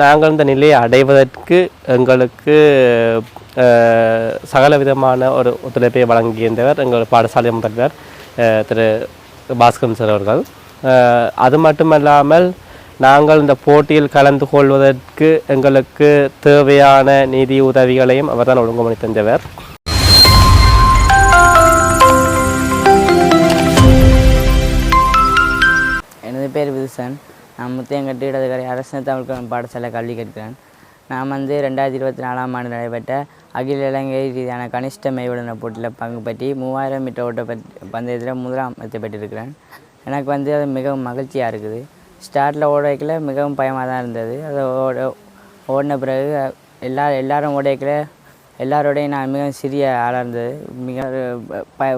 நாங்கள் இந்த நிலையை அடைவதற்கு எங்களுக்கு சகல விதமான ஒரு ஒத்துழைப்பை வழங்கியிருந்தவர் எங்கள் பாடசாலை முதல்வர் திரு பாஸ்கரன் சார் அவர்கள். அது மட்டுமல்லாமல் நாங்கள் இந்த போட்டியில் கலந்து கொள்வதற்கு எங்களுக்கு தேவையான நிதி உதவிகளையும் அவர்தான் ஒழுங்குமுறை தந்தவர். எனது பேர் விதுசன். நான் முத்தையங்கட்டு இடதுகரை அரசு தமிழ் பாடசாலை கல்வி கற்கிறேன். நான் வந்து ரெண்டாயிரத்தி இருபத்தி நாலாம் ஆண்டு நடைபெற்ற அகில இலங்கை ரீதியான கனிஷ்ட மெய்வழன போட்டியில் பங்கு பற்றி மூவாயிரம் மீட்டர் ஓட்ட பந்தயத்தில் முதலாம் இடத்தை பெற்றிருக்கிறேன். எனக்கு வந்து அது மிகவும் மகிழ்ச்சியாக இருக்குது. ஸ்டார்டில் ஓட வைக்கல மிகவும் பயமாக தான் இருந்தது. அதை ஓட ஓடின பிறகு எல்லா எல்லாரும் ஓட வைக்கல எல்லாரோடையும் நான் மிகவும் சிறிய ஆளாக இருந்தது. மிக ப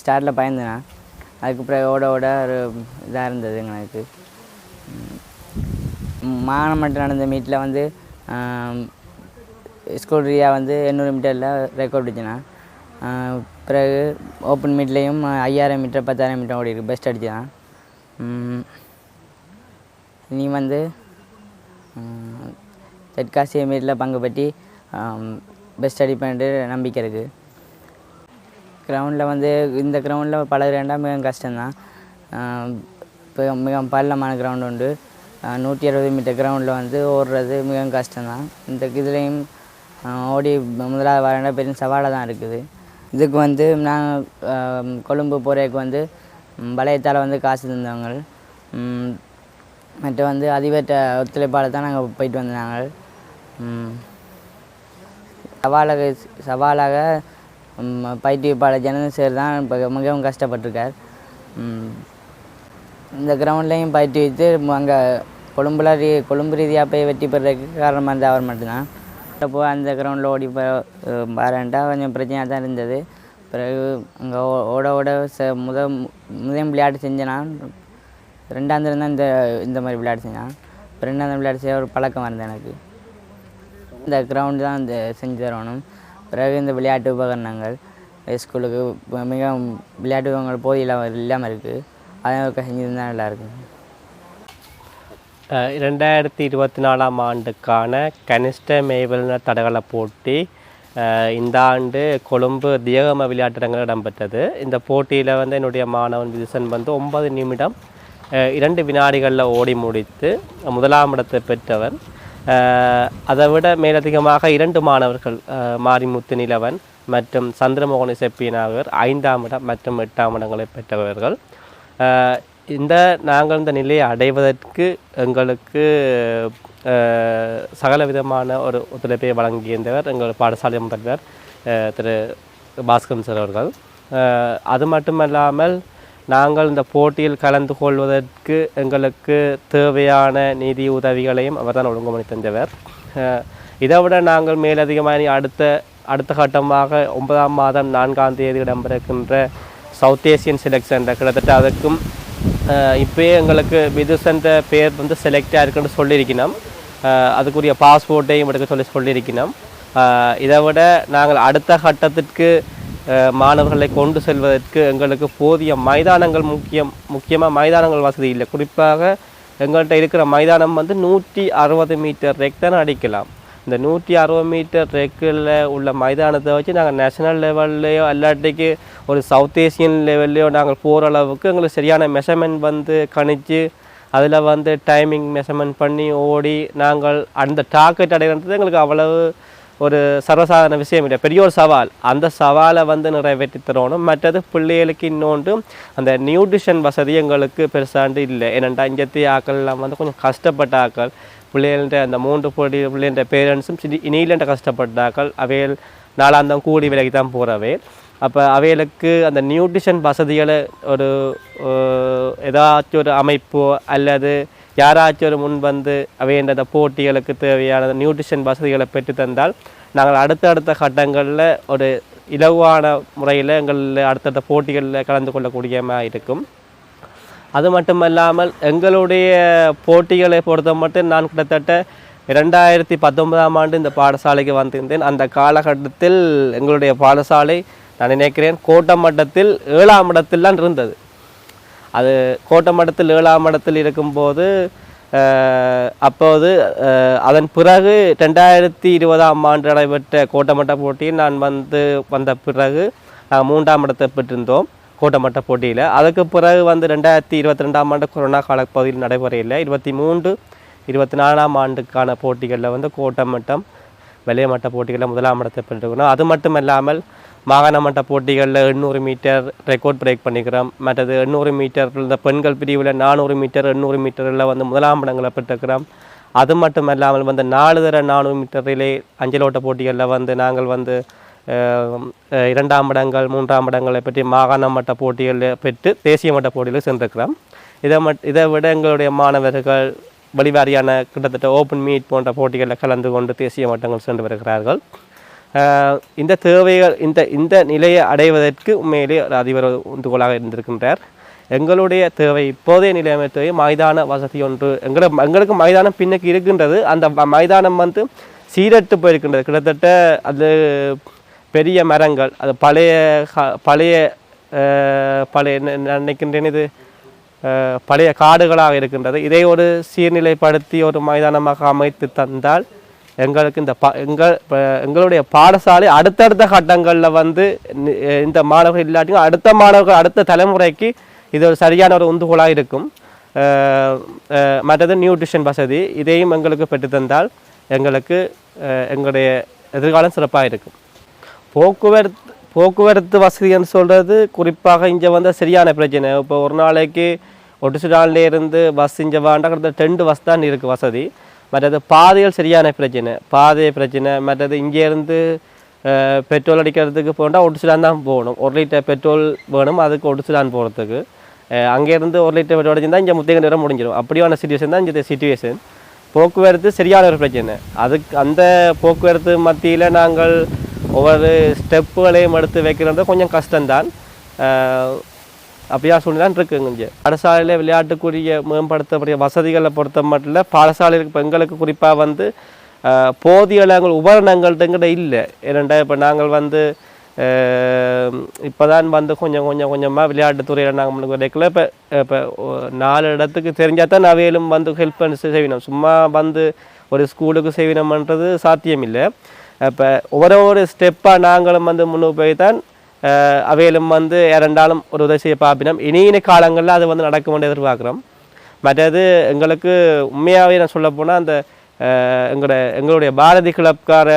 ஸ்டார்டில் பயந்தேன் நான் அதுக்கு பிறகு ஓட ஓட ஒரு இதாக இருந்தது எனக்கு. மானம் மட்டும் நடந்த மீட்டில் வந்து ஸ்கூல் ரீதியாக வந்து எண்ணூறு மீட்டரில் ரெக்கார்ட் அடிச்சேன். பிறகு ஓப்பன் மீட்லேயும் ஐயாயிரம் மீட்டர் பத்தாயிரம் மீட்டர் ஓடி இருக்கு பெஸ்ட் அடிச்சேன். நீ வந்து தெற்காசிய மீட்டில் பங்கு பற்றி பெஸ்ட் அடிப்பேன்ட்டு நம்பிக்கை இருக்குது கிரவுண்டில் வந்து இந்த கிரவுண்டில் பழகிறேன்டா மிகவும் கஷ்டம்தான். இப்போ மிக பள்ளமான கிரவுண்டு உண்டு. நூற்றி அறுபது மீட்டர் கிரவுண்டில் வந்து ஓடுறது மிகவும் கஷ்டம்தான். இந்த இதுலேயும் ஓடி முதலாவது வர பெரிய சவாலாக தான் இருக்குது. இதுக்கு வந்து நாங்கள் கொழும்பு போகிறதுக்கு வந்து வளையத்தால் வந்து காசு தந்தவங்க. மற்ற வந்து அதிபர்கிட்ட ஒத்துழைப்பால் தான் நாங்கள் போயிட்டு வந்தாங்க. சவாலாக சவாலாக பயிற்றுவிப்பாளர் ஜனதன் சேர் தான் இப்போ மிகவும் கஷ்டப்பட்டிருக்கார். ம், இந்த கிரவுண்ட்லேயும் வைத்து அங்கே கொழும்புல ரீ கொழும்பு ரீதியாக போய் வெற்றி பெறதுக்கு காரணமாக இருந்தது அவர் மட்டும்தான். அப்போ அந்த கிரவுண்டில் ஓடி போ வரேன்ட்டா கொஞ்சம் பிரச்சனையாக தான் இருந்தது. பிறகு அங்கே ஓட ஓட ச முத முதல் விளையாட்டு செஞ்சேன்னா ரெண்டாந்தரம் தான் இந்த இந்த மாதிரி விளையாட்டு செஞ்சான். ரெண்டாம் விளையாட்டு செய்ய ஒரு பழக்கம் இருந்தது எனக்கு. இந்த கிரவுண்டு தான் இந்த செஞ்சு தரணும். பிறகு இந்த விளையாட்டு உபகரணங்கள் ஸ்கூலுக்கு மிக விளையாட்டு உபகரணங்கள் போதிய இல்லாமல் இருக்குது அதை செஞ்சு நல்லாயிருக்கும். ரெண்டாயிரத்தி இரண்டாயிரத்தி இருபத்தி நாலாம் ஆண்டுக்கான கனிஷ்ட மேய்வல்னர் தடகள போட்டி இந்த ஆண்டு கொழும்பு தியகம விளையாட்டரங்கில் இடம்பெற்றது. இந்த போட்டியில் வந்து என்னுடைய மாணவன் விதிசன் வந்து ஒன்பது நிமிடம் இரண்டு வினாடிகளில் ஓடி முடித்து முதலாம் இடத்தை பெற்றவர். அதை விட மேலதிகமாக இரண்டு மாணவர்கள் மாரிமுத்து நிலவன் மற்றும் சந்திரமோகன் செப்பியனாகர் ஐந்தாம் இடம் மற்றும் எட்டாம் இடங்களை பெற்றவர்கள். இந்த நாங்கள் இந்த நிலையை அடைவதற்கு எங்களுக்கு சகல விதமான ஒரு ஒத்துழைப்பை வழங்கியிருந்தவர் எங்கள் பாடசாலை முதல்வர் திரு பாஸ்கரன் சார் அவர்கள். அது மட்டுமல்லாமல் நாங்கள் இந்த போட்டியில் கலந்து கொள்வதற்கு எங்களுக்கு தேவையான நிதி உதவிகளையும் அவர்தான் ஒழுங்குமுறை தந்தவர். இதை விட நாங்கள் மேலதிகமாக அடுத்த அடுத்த கட்டமாக ஒன்பதாம் மாதம் நான்காம் தேதி இடம்பெறுகின்ற சவுத் ஏசியன் செலெக்ஷன் கிட்டத்தட்ட அதுக்கும் இப்போயே எங்களுக்கு விதுசன்ற பேர் வந்து செலக்ட் ஆயிருக்குன்னு சொல்லியிருக்கணும் அதுக்குரிய பாஸ்போர்ட்டையும் எடுக்க சொல்லி சொல்லியிருக்கணும் இதை விட நாங்கள் அடுத்த கட்டத்திற்கு மாணவர்களை கொண்டு செல்வதற்கு எங்களுக்கு போதிய மைதானங்கள் முக்கியம் முக்கியமாக மைதானங்கள் வசதி இல்லை. குறிப்பாக எங்கள்கிட்ட இருக்கிற மைதானம் வந்து நூற்றி அறுபது மீட்டர் ரெக் தான் அடிக்கலாம். இந்த நூற்றி அறுபது மீட்டர் ரெக்கில் உள்ள மைதானத்தை வச்சு நாங்கள் நேஷனல் லெவல்லையோ இல்லாட்டிக்கு ஒரு சவுத் ஏசியன் லெவல்லையோ நாங்கள் போகிற அளவுக்கு எங்களுக்கு சரியான மெஷர்மெண்ட் வந்து கணிச்சு அதில் வந்து டைமிங் மெஷர்மெண்ட் பண்ணி ஓடி நாங்கள் அந்த டார்கெட் அடைகிறது எங்களுக்கு அவ்வளவு ஒரு சர்வசாதாரண விஷயம் இல்லை. பெரிய ஒரு சவால். அந்த சவாலை வந்து நிறைவேற்றி தரணும். மற்றது பிள்ளைகளுக்கு இன்னொன்று அந்த நியூட்ரிஷன் வசதி எங்களுக்கு பெருசாண்டு இல்லை. ஏனென்றால் இங்கத்தி ஆக்கள்லாம் வந்து கொஞ்சம் கஷ்டப்பட்ட ஆக்கள். பிள்ளைகள்ன்ற அந்த மூன்று பொடி பிள்ளைகிற பேரண்ட்ஸும் சிடி இனியிலன்ற கஷ்டப்பட்ட ஆக்கள் அவைகள் நாளாந்தம் கூலி விலைக்கு தான் போகிறவை அப்போ அவைகளுக்கு அந்த நியூட்ரிஷன் வசதிகளை ஒரு ஏதாச்சும் ஒரு அமைப்போ அல்லது யாராச்சும் ஒரு முன் வந்து அவையின்ற அந்த போட்டிகளுக்கு தேவையான நியூட்ரிஷன் வசதிகளை பெற்று தந்தால் நாங்கள் அடுத்தடுத்த கட்டங்களில் ஒரு இலகுவான முறையில் எங்கள் அடுத்தடுத்த போட்டிகளில் கலந்து கொள்ளக்கூடியமாக இருக்கும். அது மட்டும் இல்லாமல் எங்களுடைய போட்டிகளை பொறுத்த மட்டும் நான் கிட்டத்தட்ட இரண்டாயிரத்தி பத்தொன்பதாம் ஆண்டு இந்த பாடசாலைக்கு வந்திருந்தேன். அந்த காலகட்டத்தில் எங்களுடைய பாடசாலை நான் நினைக்கிறேன் கோட்டம் மட்டத்தில் ஏழாம் இடத்தில் தான் இருந்தது. அது கோட்டம் மட்டத்தில் ஏழாம் இடத்தில் இருக்கும்போது அப்போது அதன் பிறகு ரெண்டாயிரத்தி இருபதாம் ஆண்டு நடைபெற்ற கோட்டமட்ட போட்டியில் நான் வந்து வந்த பிறகு மூன்றாம் இடத்தை பெற்றிருந்தோம். கோட்டமட்ட போட்டியில். அதுக்கு பிறகு வந்து ரெண்டாயிரத்தி இருபத்தி ரெண்டாம் ஆண்டு கொரோனா காலப்பகுதியில் நடைபெறையில் இருபத்தி மூன்று இருபத்தி நாலாம் ஆண்டுக்கான போட்டிகளில் வந்து கோட்டமட்டம் வெளிய மட்ட போட்டிகளில் முதலாம் இடத்தை பெற்றுக்கணும் அது மட்டும் இல்லாமல் மாகாண மட்ட போட்டிகளில் எண்ணூறு மீட்டர் ரெக்கார்ட் பிரேக் பண்ணிக்கிறோம். மற்றது எண்ணூறு மீட்டர் இந்த பெண்கள் பிரிவில் நானூறு மீட்டர் எண்ணூறு மீட்டரில் வந்து முதலாம் இடங்களை பெற்றுக்கிறோம் அது மட்டும் இல்லாமல் வந்து நாலு தர நானூறு மீட்டரிலே அஞ்சலோட்ட போட்டிகளில் வந்து நாங்கள் வந்து இரண்டாம் இடங்கள் மூன்றாம் இடங்களை பற்றி மாகாண மட்ட போட்டிகளில் பெற்று தேசிய மட்ட போட்டியில் சென்றிருக்கிறோம். இதை மட் இதை விட எங்களுடைய மாணவர்கள் வழிவாரியான கிட்டத்தட்ட ஓப்பன் மீட் போன்ற போட்டிகளில் கலந்து கொண்டு தேசிய மட்டங்கள் சென்று வருகிறார்கள். இந்த தேவைகள் இந்த இந்த நிலையை அடைவதற்கு உண்மையிலே ஒரு அதிபர் உந்துகோலாக இருந்திருக்கின்றார். எங்களுடைய தேவை இப்போதைய நிலைமை தேவை மைதான வசதி ஒன்று எங்களை எங்களுக்கு மைதானம் பின்னுக்கு இருக்கின்றது. அந்த மைதானம் வந்து சீரட்டு போயிருக்கின்றது. கிட்டத்தட்ட அது பெரிய மரங்கள் அது பழைய கா- பழைய பழைய நினைக்கின்றேன் இது? பழைய காடுகளாக இருக்கின்றது. இதை ஒரு சீர்நிலைப்படுத்தி ஒரு மைதானமாக அமைத்து தந்தால் எங்களுக்கு இந்த ப எங்கள் எங்களுடைய பாடசாலை அடுத்தடுத்த கட்டங்களில் வந்து இந்த மாணவர்கள் இல்லாட்டியும் அடுத்த மாணவர்கள் அடுத்த தலைமுறைக்கு இது ஒரு சரியான ஒரு உந்துகோலாக இருக்கும். மற்றது நியூட்ரிஷன் வசதி இதையும் எங்களுக்கு பெற்று தந்தால் எங்களுக்கு எங்களுடைய எதிர்காலம் சிறப்பாக இருக்கும். போக்குவரத்து போக்குவரத்து வசதின்னு சொல்கிறது குறிப்பாக இங்கே வந்து சரியான பிரச்சனை. இப்போ ஒரு நாளைக்கு ஒட்டுசுடான்ல இருந்து பஸ் இங்கே வேண்டாம் கிட்டத்தட்ட ரெண்டு பஸ் தான் இருக்குது வசதி. மற்றது பாதைகள் சரியான பிரச்சனை. பாதை பிரச்சனை மற்றது இங்கேருந்து பெட்ரோல் அடிக்கிறதுக்கு போனால் ஒட்டுசுடான் தான் போகணும். ஒரு லிட்டர் பெட்ரோல் வேணும் அதுக்கு ஒட்டுசுடான் போகிறதுக்கு அங்கேருந்து ஒரு லிட்டர் பெட்ரோல் அடிச்சிருந்தால் இங்கே முத்தைய நேரம் முடிஞ்சிடும் அப்படியான சுச்சுவேஷன் தான் இந்த சுச்சுவேஷன் போக்குவரத்து சரியான ஒரு பிரச்சனை. அதுக்கு அந்த போக்குவரத்து மத்தியில் நாங்கள் ஒவ்வொரு ஸ்டெப்புகளையும் எடுத்து வைக்கிறது கொஞ்சம் கஷ்டம்தான். அப்படியா சொல்லி தான் இருக்குங்க இங்கே. பாடசாலையில் விளையாட்டுக்குரிய மேம்படுத்தக்கூடிய வசதிகளை பொறுத்த மட்டும் இல்லை பாடசாலையில் பெண்களுக்கு குறிப்பாக வந்து போதிய நாங்கள் உபகரணங்கள்ங்கிட்ட இல்லை. ஏனெண்டா இப்போ நாங்கள் வந்து இப்போ தான் வந்து கொஞ்சம் கொஞ்சம் கொஞ்சமாக விளையாட்டுத்துறையில் நாங்கள் முன்னுக்கு இப்போ இப்போ நாலு இடத்துக்கு தெரிஞ்சால் தான் அவையிலும் வந்து ஹெல்ப் பண்ணி செய்வினோம் சும்மா வந்து ஒரு ஸ்கூலுக்கு செய்வினோம்ன்றது சாத்தியம் இல்லை இப்போ ஒவ்வொரு ஒரு ஸ்டெப்பாக நாங்களும் வந்து முன்னுக்கு போய் தான் அவையிலும் வந்து இரண்டாலும் ஒரு உதவி செய்ய பார்ப்பினோம். இனியின காலங்களில் அது வந்து நடக்கும் என்று எதிர்பார்க்குறோம். மற்றது எங்களுக்கு உண்மையாகவே நான் சொல்ல போனால் அந்த எங்களோட எங்களுடைய பாரதி கிளப்கார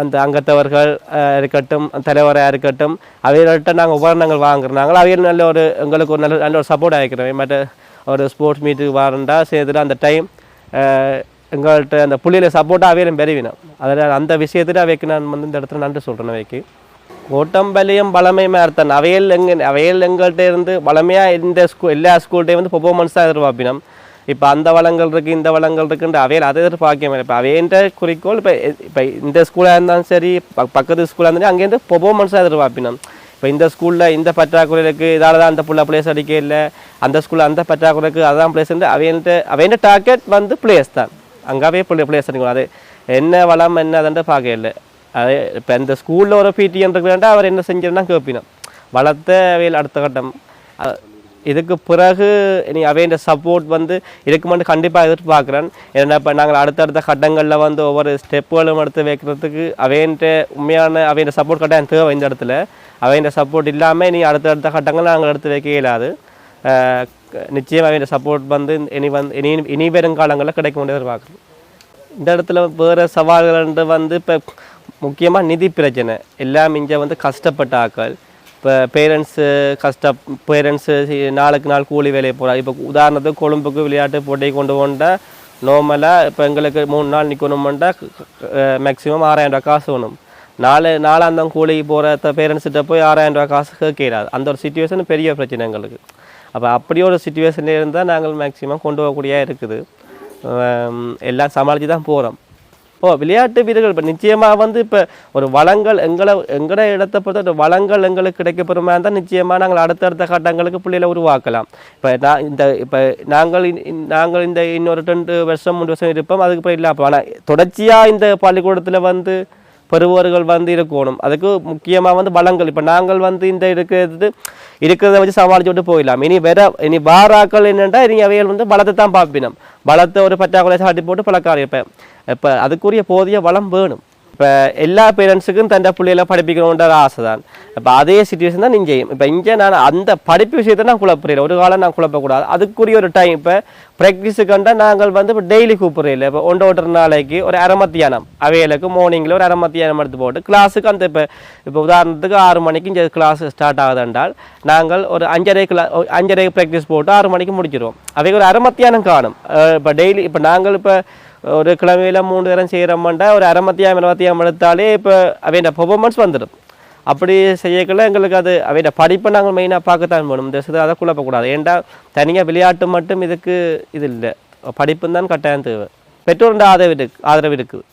அந்த அங்கத்தவர்கள் இருக்கட்டும் தலைவராக இருக்கட்டும் அவைகள்கிட்ட நாங்கள் உபகரணங்கள் வாங்குறோம். நாங்கள் அவையில் நல்ல ஒரு எங்களுக்கு ஒரு நல்ல நல்ல ஒரு சப்போர்ட் ஆகிக்கிறோம் மற்ற ஒரு ஸ்போர்ட்ஸ் மீட்டுக்கு வரண்டா சேர்த்துட்டு அந்த டைம் எங்கள்கிட்ட அந்த புள்ளியில சப்போர்ட்டாக அவையிலும் பெருவினம் அதில் அந்த விஷயத்தில் அவைக்கு நான் வந்து இந்த இடத்துல நன்றி சொல்கிறேன் அவைக்கு. ஓட்டம்பலியும் பலமையுமே அர்த்தம் அவையில் எங்கள் அவையில் எங்கள்கிட்ட இருந்து பலமையாக இந்த ஸ்கூ எல்லா ஸ்கூல்கிட்டையும் வந்து பெர்ஃபார்மன்ஸ் தான் எதிர்பார்ப்பினோம். இப்போ அந்த வளங்கள் இருக்குது இந்த வளங்கள் இருக்குன்ற அவையில் அதை எதிர்பார்க்கவே இப்போ அவையின்ற குறிக்கோள் இப்போ இப்போ இந்த ஸ்கூலாக இருந்தாலும் சரி பக்கத்து ஸ்கூலாக இருந்தாலும் அங்கேருந்து பெர்ஃபார்மன்ஸாக எதிர்பார்ப்பினோம். இப்போ இந்த ஸ்கூலில் இந்த பற்றாக்குறை இருக்குது இதால் தான் அந்த புள்ள பிளேஸ் அடிக்க இல்லை. அந்த ஸ்கூலில் அந்த பற்றாக்குறை இருக்குது அதான் பிளேஸ் அவையன்ட்டு அவையன்ட்டு டார்கெட் வந்து பிளேஸ் தான். அங்காவே பிள்ளை பிளேஸ் அது என்ன வளம் என்ன அதுன்ட்டு பார்க்க இல்லை. அது இப்போ இந்த ஸ்கூலில் ஒரு பிடிஎன் இருக்கிறாண்டா அவர் என்ன செஞ்சிருந்தா கேட்பினோம் வளர்த்த அவையில் அடுத்த கட்டம். இதுக்கு பிறகு நீ அவையின் சப்போர்ட் வந்து இதுக்கு மட்டும் கண்டிப்பாக எதிர்பார்க்குறேன். ஏன்னா இப்போ நாங்கள் அடுத்தடுத்த கட்டங்களில் வந்து ஒவ்வொரு ஸ்டெப்புகளும் எடுத்து வைக்கிறதுக்கு அவையின் உண்மையான அவையின் சப்போர்ட் கட்டாயம் தேவை இந்த இடத்துல. அவையின் சப்போர்ட் இல்லாமல் நீ அடுத்தடுத்த கட்டங்கள் நாங்கள் எடுத்து வைக்க இயலாது நிச்சயமாக இந்த சப்போர்ட் வந்து இனி வந்து இனி இனி வருங்காலங்களில் கிடைக்கும் எதிர்பார்க்குறேன் இந்த இடத்துல வேறு சவால்கள்ன்றது வந்து இப்போ முக்கியமாக நிதி பிரச்சனை எல்லாம் இங்கே வந்து கஷ்டப்பட்ட ஆக்கள் இப்போ பேரண்ட்ஸு கஷ்ட பேரண்ட்ஸு நாளுக்கு நாள் கூலி வேலையை போகிறாங்க இப்போ உதாரணத்துக்கு கொழும்புக்கு விளையாட்டு போட்டி கொண்டு போனால் நார்மலாக இப்போ எங்களுக்கு மூணு நாள் நிற்கணுமெண்டா மேக்ஸிமம் ஆறாயிரம் ரூபாய் காசு வேணும் நாலு நாலாந்தம் கூலிக்கு போகிற பேரண்ட்ஸ்கிட்ட போய் ஆறாயிரம் ரூபாய் காசு கேட்கலாது அந்த ஒரு சுச்சுவேஷன் பெரிய பிரச்சனை எங்களுக்கு அப்போ அப்படி ஒரு சுச்சுவேஷனில் இருந்தால் நாங்கள் மேக்ஸிமம் கொண்டு போகக்கூடிய இருக்குது. எல்லாம் சமாளித்து தான் போகிறோம் ஓ விளையாட்டு வீரர்கள் இப்போ நிச்சயமாக வந்து இப்போ ஒரு வளங்கள் எங்களை எங்களோட இடத்தை பொறுத்த ஒரு வளங்கள் எங்களுக்கு கிடைக்கப்படுமா இருந்தால் நிச்சயமாக நாங்கள் அடுத்தடுத்த கட்டங்களுக்கு பிள்ளைகளை உருவாக்கலாம். இப்போ நான் இந்த இப்போ நாங்கள் நாங்கள் இந்த இன்னொரு ரெண்டு வருஷம் மூணு வருஷம் இருப்போம் அதுக்கு போய் இல்லை அப்போ ஆனால் தொடர்ச்சியாக இந்த பள்ளிக்கூடத்தில் வந்து பெறுபவர்கள் வந்து இருக்கணும். அதுக்கு முக்கியமாக வந்து பலங்கள். இப்போ நாங்கள் வந்து இந்த இருக்கிறது இருக்கிறத வச்சு சமாளிச்சு விட்டு போயிடலாம். இனி வேற இனி வாராக்கள் என்னென்னா இனி அவைகள் வந்து பலத்தை தான் பார்ப்பினோம். பலத்தை ஒரு பற்றாக்குறை சாட்டி போட்டு பழக்காரி இப்போ இப்போ அதுக்குரிய போதிய வளம் வேணும். இப்போ எல்லா பேரண்ட்ஸுக்கும் தன் பிள்ளைகளை படிப்பிக்கணுன்ற ஆசை தான் இப்போ அதே சுச்சுவேஷன் தான் இங்கேயும் இப்போ இங்கே நான் அந்த படிப்பு விஷயத்தை நான் குழப்புறேன் ஒரு காலம் நான் குழப்பக்கூடாது அதுக்குரிய ஒரு டைம் இப்போ ப்ராக்டிஸுக்கண்டா நாங்கள் வந்து இப்போ டெய்லி கூப்பிட்றேன் இப்போ ஒன்று ஓட்டுற நாளைக்கு ஒரு அரை மத்தியானம் அவைகளுக்கு மார்னிங்கில் ஒரு அரை மத்தியானம் எடுத்து போட்டு கிளாஸுக்கு அந்த இப்போ இப்போ உதாரணத்துக்கு ஆறு மணிக்கு இங்கே கிளாஸ் ஸ்டார்ட் ஆகுது என்றால் நாங்கள் ஒரு அஞ்சரை கிளா அஞ்சரை ப்ராக்டிஸ் போட்டு ஆறு மணிக்கு முடிச்சிடுவோம் அவைக்கு ஒரு அரை மத்தியானம் காணும் இப்போ டெய்லி இப்போ நாங்கள் இப்போ ஒரு கிழமையில் மூணு நேரம் செய்கிறோம்னா ஒரு அரை மத்தியாயம் அரை எடுத்தாலே இப்போ அவையோட பெர்ஃபார்மன்ஸ் வந்துடும் அப்படி செய்யக்குள்ள எங்களுக்கு அது அவையோட படிப்பை நாங்கள் மெயினாக பார்க்கத்தான் வேணும். இந்த விஷயத்தை அதை குழப்பக்கூடாது. ஏன்டா தனியாக விளையாட்டு மட்டும் இதுக்கு இது இல்லை. படிப்புன்னு தான் கட்டாயம் தேவை. பெற்றோருடைய ஆதரவு இருக்கு ஆதரவு இருக்குது.